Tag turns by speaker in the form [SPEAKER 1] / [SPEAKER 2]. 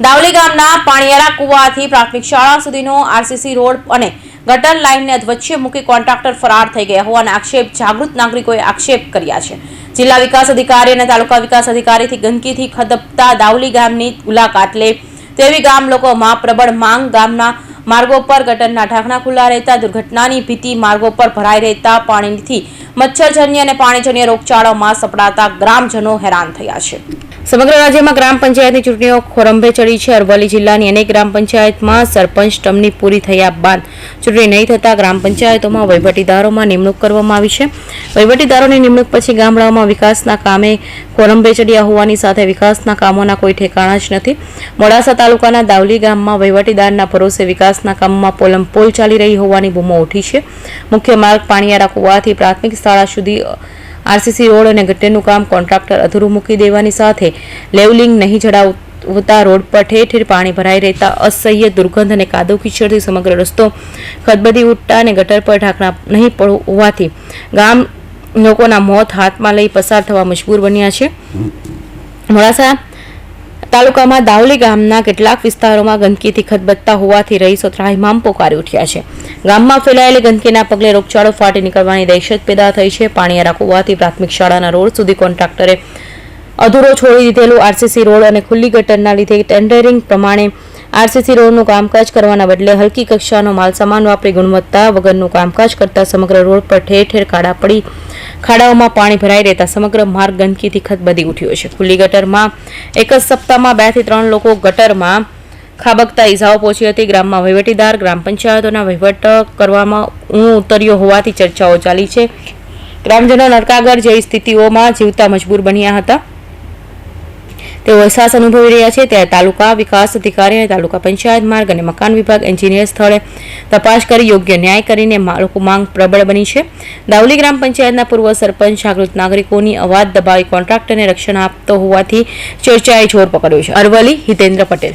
[SPEAKER 1] દાવલી ગામના પાણીયારા કુવાથી પ્રાથમિક શાળા સુધીનો આરસીસી રોડ અને ગટર લાઇનને વચ્ચે મૂકી કોન્ટ્રાક્ટર ફરાર થઈ ગયા હોવાના આક્ષેપ જાગૃત નાગરિકોએ આક્ષેપ કર્યા છે. જિલ્લા વિકાસ અધિકારી અને તાલુકા વિકાસ અધિકારીથી ગંદકીથી ખદપતા દાવલી ગામની મુલાકાત લે તેવી ગામ લોકોમાં પ્રબળ માંગ ગામના માર્ગો પર ગટરના ઢાંકણા ખુલ્લા રહેતા દુર્ઘટનાની ભીતિ માર્ગો પર ભરાઈ રહેતા પાણીથી મચ્છરજન્ય અને પાણીજન્ય રોગચાળામાં સપડાતા ગ્રામજનો હેરાન થયા છે. સમગ્ર રાજ્યમાં ગ્રામ પંચાયતની ચૂંટણીઓ ખોરંભે ચડી છે. અરવલ્લી જિલ્લાની અનેક ગ્રામ પંચાયતમાં સરપંચ ટમની પૂરી થયા બાદ ચૂંટણી નહીં થતાં ગ્રામ પંચાયતોમાં વહીવટીદારોમાં નિમણૂક કરવામાં આવી છે. વહીવટીદારોની નિમણૂક પછી ગામડાઓમાં વિકાસના કામે ખોરંભે ચડ્યા હોવાની સાથે વિકાસના કામોના કોઈ ઠેકાણા જ નથી. મોડાસા તાલુકાના દાવલી ગામમાં વહીવટીદારના ભરોસે વિકાસના કામમાં પોલમ પોલ ચાલી રહી હોવાની બૂમો ઉઠી છે. મુખ્ય માર્ગ પાણીયારા કુવાથી પ્રાથમિક શાળા સુધી, આરસીસી રોડ અને ગટરનું કામ કોન્ટ્રાક્ટર અધૂરું મૂકી દેવાની સાથે લેવલિંગ નહીં જડાવતા રોડ પર ઠેર ઠેર પાણી ભરાઈ રહેતા અસહ્ય દુર્ગંધ અને કાદવ કિચડથી સમગ્ર રસ્તો ખદબદી ઉઠતા અને ગટર પર ઢાંકણા નહીં હોવાથી ગામ લોકોના મોત હાથમાં લઈ પસાર થવા મજબૂર બન્યા છે. મોડાસા તાલુકામાં દાવલી ગામના કેટલાક વિસ્તારોમાં ગંદકીથી ખદબદતા હોવાથી રહીશો ત્રાહિમામ પોકારી ઉઠ્યા છે. ગામમાં ફેલાયેલી ગંદકીના પગલે રોગચાળો ફાટી નીકળવાની દહેશત પેદા થઈ છે. પાણીયારા કુવાથી પ્રાથમિક શાળાના રોડ સુધી કોન્ટ્રાક્ટરે અધૂરો છોડી દીધેલું આરસીસી રોડ અને ખુલ્લી ગટરના લીધે ટેન્ડરિંગ પ્રમાણે આરસીસી રોડનું કામકાજ કરવાના બદલે હલકી કક્ષાનો માલસામાન વાપરી ગુણવત્તા વગરનું કામકાજ કરતા સમગ્ર રોડ પર ઠેર ઠેર કાળા પડી ખાડાઓમાં પાણી ભરાઈ રહેતા સમગ્ર માર્ગ ગંદકીથી ખતબદી ઉઠ્યો છે. ખુલ્લી ગટરમાં એક જ સપ્તાહમાં બેથી ત્રણ લોકો ગટરમાં ખાબકતા ઈજાઓ પહોંચી હતી. ગ્રામમાં વહીવટીદાર, ગ્રામ પંચાયતોના વહીવટ કરવામાં ઊણું ઉતર્યો હોવાથી ચર્ચાઓ ચાલી છે. ગ્રામજનો નરકાગર જેવી સ્થિતિઓમાં જીવતા મજબૂર બન્યા હતા. તેઓ અહેસાસ અનુભવી રહ્યા છે. ત્યારે તાલુકા વિકાસ અધિકારી અને તાલુકા પંચાયત માર્ગ અને મકાન વિભાગ એન્જિનિયર સ્થળે તપાસ કરી યોગ્ય ન્યાય કરીને લોકો માંગ પ્રબળ બની છે. દાવલી ગ્રામ પંચાયતના પૂર્વ સરપંચ જાગૃત નાગરિકોની અવાજ દબાવી કોન્ટ્રાક્ટરને રક્ષણ આપતો હોવાથી ચર્ચાએ જોર પકડ્યો છે. અરવલી હિતેન્દ્ર પટેલ